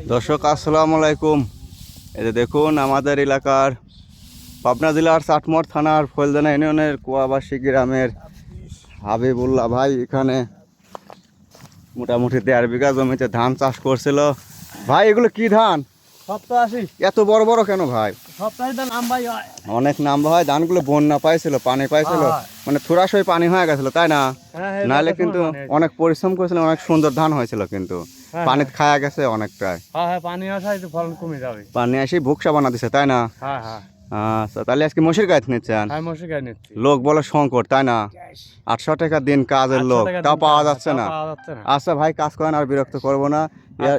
দর্শক আসসালামু আলাইকুম। এই যে দেখুন আমাদের এলাকার পাবনা জেলার চাটমর থানার ফলদানা ইউনিয়নের কুয়াবাসী গ্রামের হাবিবুল্লাহ ভাই এখানে মোটামুটি দেড় বিঘা জমিতে ধান চাষ করছিল। ভাই এগুলো কি ধান? সপ্তাহ আসি এত বড় বড় কেন ভাই? হয়। অনেক নাম্বা হয় ধানগুলো বন্যা পাইছিল পানি পাইছিল হ্যাঁ। মানে থোড়াশই পানি হয়ে গেছিল তাই না? হ্যাঁ, হ্যাঁ, নাহলে কিন্তু অনেক পরিশ্রম করেছিল অনেক সুন্দর ধান হয়েছিল কিন্তু। হ্যাঁ, পানি খায়া গেছে অনেকটাই। হ্যাঁ হ্যাঁ পানি আসায় তো ফলন কমে যাবে। পানি আসে ভুকসা বানা দিছে তাই না? হ্যাঁ হ্যাঁ। আচ্ছা তাহলে আজকে মসির গাছ নিচ্ছেন? হ্যাঁ নিচ্ছি। লোক বলে সংকট তাই না? আটশো টাকা দিন কাজের লোক তাও পাওয়া যাচ্ছে না। আচ্ছা ভাই কাজ করেন আর বিরক্ত করব না।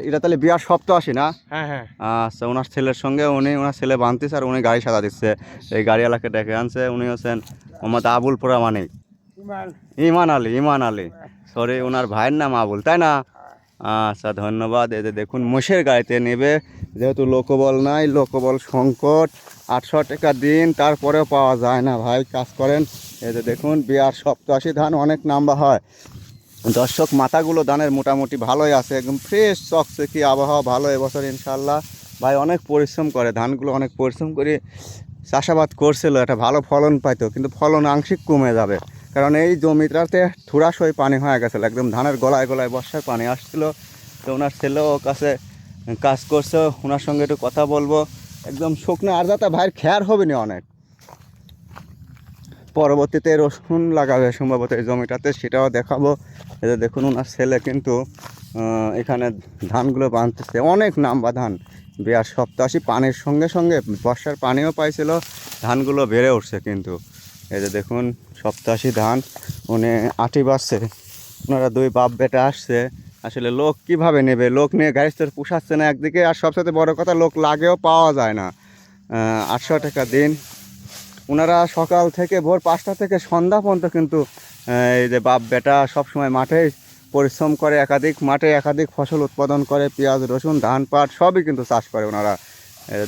এটা তাহলে বিয়ার সপ্তাহ আসি না? হ্যাঁ হ্যাঁ। আচ্ছা ওনার ছেলের সঙ্গে উনি ওনার ছেলে বানতিস আর উনি গাড়ি সাজা দিচ্ছে। এই গাড়িওয়ালাকে ডেকে আনছে উনি হচ্ছেন মোহাম্মদ আবুল পুরামানিক ইমান। আলী ইমান আলী। সরি ওনার ভাইয়ের নাম আবুল তাই না? আচ্ছা ধন্যবাদ। যে দেখুন, মোষের গাড়িতে নেবে, যেহেতু লোকবল নাই, লোকবল সংকট, আটশো টাকা দিন, তারপরেও পাওয়া যায় না ভাই, কাজ করেন। যে দেখুন, বিয়ার সপ্তাশি ধান অনেক নাম্বা হয়। দর্শক, মাথাগুলো ধানের মোটামুটি ভালোই আছে, একদম ফ্রেশ চকচে কি আবহাওয়া, ভালো এবছর ইনশাল্লাহ ভাই অনেক পরিশ্রম করে, ধানগুলো অনেক পরিশ্রম করে চাষাবাদ করছিল, একটা ভালো ফলন পাইতো, কিন্তু ফলন আংশিক কমে যাবে। কারণ এই জমিটাতে থুরাস হয়ে পানি হয়ে গেছিল, একদম ধানের গলায় গলায় বর্ষায় পানি আসছিল। তো ওনার ছেলেও কাছে কাজ করছে, ওনার সঙ্গে একটু কথা বলব। একদম শুকনো আর যাতে ভাইয়ের খেয়ার হবে না অনেক। পরবর্তীতে রসুন লাগাবে সম্ভবত এই জমিটাতে, সেটাও দেখাবো। যে দেখুন, ওনার ছেলে কিন্তু এখানে ধানগুলো বাঁধতেছে। অনেক নাম্বা ধান। বিয়ার সপ্তাশি পানির সঙ্গে সঙ্গে বর্ষার পানিও পাইছিল, ধানগুলো বেড়ে উঠছে কিন্তু। এই যে দেখুন সপ্তাশি ধান, উনি আটি বাসছে ওনারা দুই বাপ বেটা আসছে। আসলে লোক কীভাবে নেবে? লোক নিয়ে গাড়ি তোর পোষাচ্ছে না একদিকে, আর সবচেয়ে বড় কথা, লোক লাগেও পাওয়া যায় না। আটশো টাকা দিন। ওনারা সকাল থেকে ভোর পাঁচটা থেকে সন্ধ্যা পর্যন্ত কিন্তু এই যে বাপ বেটা সবসময় মাঠে পরিশ্রম করে, একাধিক মাঠে একাধিক ফসল উৎপাদন করে, পেঁয়াজ, রসুন, ধান, পাট, সবই কিন্তু চাষ করে ওনারা।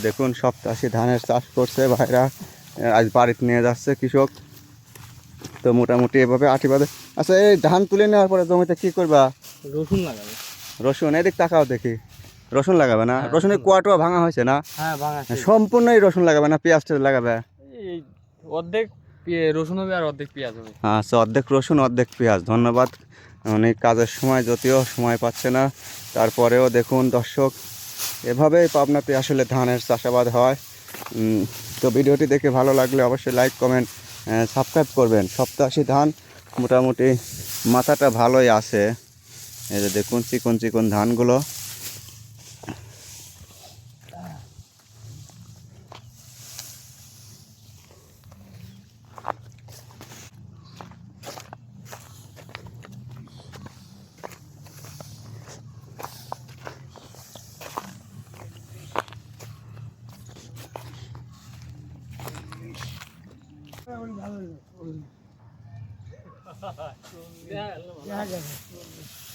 দেখুন সপ্তাশি ধানের চাষ করছে ভাইরা। আজ বাড়িতে নিয়ে যাচ্ছে কৃষক। তো মোটামুটি এভাবে আটি বাদে। আচ্ছা এই ধান তুলে নেওয়ার পরে জমিতে কি করবা? রসুন লাগাবে। রসুন এদিক তাকাও দেখি। রসুন লাগাবে না? হ্যাঁ, রসুনের কুয়াটুয়া ভাঙা হয়েছে না? হ্যাঁ ভাঙা সম্পূর্ণই রসুন লাগাবে না পেঁয়াজ টেয়াজ লাগাবে? অর্ধেক রসুন হবে আর অর্ধেক পেঁয়াজ হবে। আচ্ছা অর্ধেক রসুন অর্ধেক পেঁয়াজ। ধন্যবাদ। উনি কাজের সময় যদিও সময় পাচ্ছে না তারপরেও দেখুন দর্শক এভাবেই পাবনাতে আসলে ধানের চাষাবাদ হয়। তো ভিডিওটি দেখে ভালো লাগলে অবশ্যই লাইক কমেন্ট সাবস্ক্রাইব করবেন। সপ্তাশি ধান মোটামুটি মাথাটা ভালোই আছে। এই যে দেখুন চিকন চিকন ধানগুলো। Yeah, I don't.